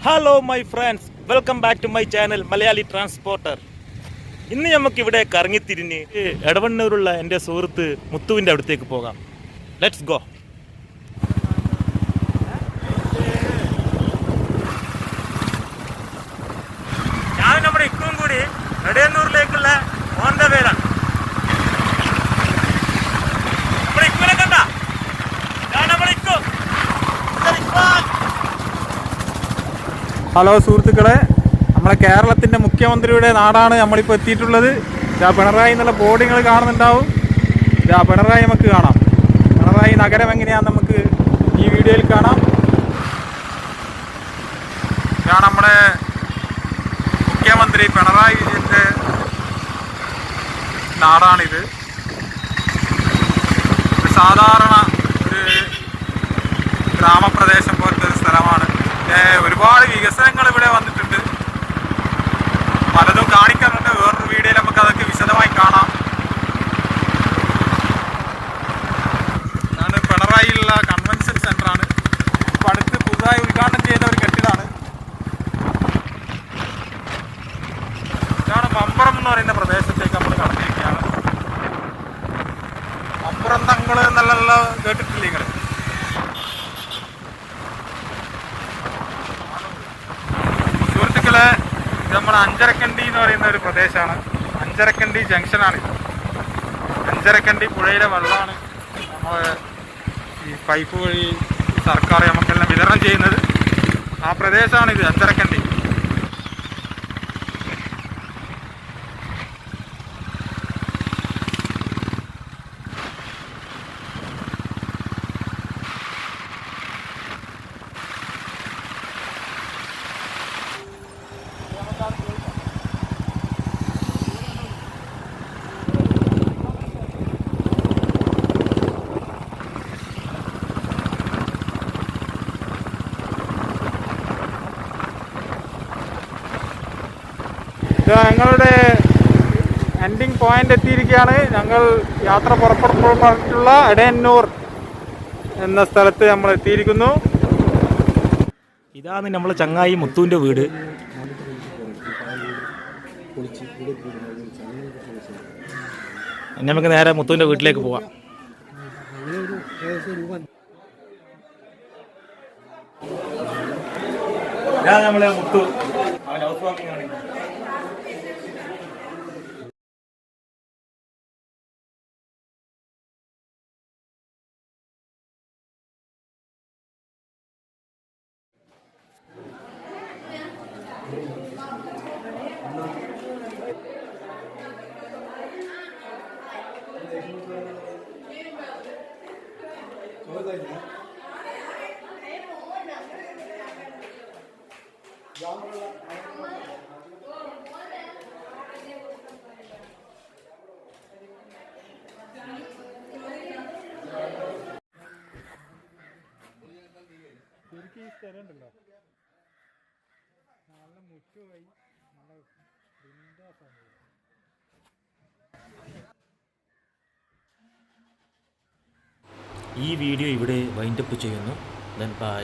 Hello my friends welcome back to my channel Malayali transporter ഇന്ന് നമുക്ക് ഇവിടെ കറങ്ങിത്തിരിഞ്ഞ് എടവണ്ണൂരുള്ള എന്റെ സുഹൃത്ത് മുത്തുവിന്റെ അടുത്തേക്ക് പോകാം. ലെറ്റ്സ് ഗോ ഞാൻ നമ്മുടെ ഇക്കും കൂടി എടയന്നൂരിലേക്കുള്ള ഓൺ ദ വേലാണ് നമ്മുടെ ഇക്കുവിനെ കണ്ട ഞാൻ നമ്മുടെ ഇക്കു ഹലോ സുഹൃത്തുക്കളെ നമ്മളെ കേരളത്തിന്റെ മുഖ്യമന്ത്രിയുടെ നാടാണ് നമ്മളിപ്പോൾ എത്തിയിട്ടുള്ളത്. ഇതാ പിണറായി എന്നുള്ള ബോർഡ് നിങ്ങൾ കാണുന്നുണ്ടാവും. ഇതാ പിണറായി നമുക്ക് കാണാം. പിണറായി നഗരം എങ്ങനെയാണെന്ന് നമുക്ക് ഈ വീഡിയോയിൽ കാണാം. ഇതാണ് നമ്മുടെ മുഖ്യമന്ത്രി പിണറായി വിജയന്റെ നാടാണിത് സാധാരണ ഒരു ഗ്രാമപ്രദേശം പോലത്തെ ഒരുപാട് വികസനങ്ങൾ ഇവിടെ വന്നിട്ടുണ്ട്. പലതും കാണിക്കാറുണ്ട്. വേറൊരു വീഡിയോയിൽ നമുക്ക് അതൊക്കെ വിശദമായി കാണാം. ഇതാണ് പിണറായിയിലുള്ള കൺവെൻഷൻ സെന്ററാണ് ഇപ്പൊ അടുത്ത് പുതുതായി ഉദ്ഘാടനം ചെയ്ത ഒരു കെട്ടിടമാണ് ഇതാണ് മമ്പറം എന്ന് പറയുന്ന പ്രദേശത്തേക്ക് നമ്മൾ കടന്നിരിക്കുകയാണ് മമ്പറം തങ്ങൾ എന്നുള്ള കേട്ടിട്ടില്ലേ നിങ്ങൾ സുഹൃത്തുക്കളെ ഇത് നമ്മുടെ അഞ്ചരക്കണ്ടി എന്ന് പറയുന്ന ഒരു പ്രദേശമാണ്. അഞ്ചരക്കണ്ടി ജംഗ്ഷനാണിത്. അഞ്ചരക്കണ്ടി പുഴയിലെ വെള്ളമാണ് നമ്മൾ ഈ പൈപ്പ് വഴി സർക്കാർ നമുക്കെല്ലാം വിതരണം ചെയ്യുന്നത്. ആ പ്രദേശമാണിത് അഞ്ചരക്കണ്ടി. ഞങ്ങളുടെ എൻഡിങ് പോയിന്റ് എത്തിയിരിക്കുകയാണ്. ഞങ്ങൾ യാത്ര പുറപ്പെടുമ്പോൾ പറഞ്ഞിട്ടുള്ള എടയന്നൂർ എന്ന സ്ഥലത്ത് നമ്മൾ എത്തിയിരിക്കുന്നു. ഇതാണ് നമ്മൾ ചങ്ങായി മുത്തുവിന്റെ വീട്. നമുക്ക് നേരെ മുത്തുവിന്റെ വീട്ടിലേക്ക് പോവാം. ഞാൻ നമ്മളെ മുത്തു അവൻ ഹൗസ് വാമിംഗ് ആണ്. ശരിക്കും ഈ സ്ഥലം ഉണ്ടല്ലോ നല്ല മുറ്റുമായി നല്ല ബിന്ദാസാണ് ഈ വീഡിയോ ഇവിടെ വൈൻഡപ്പ് ചെയ്യുന്നു. Then bye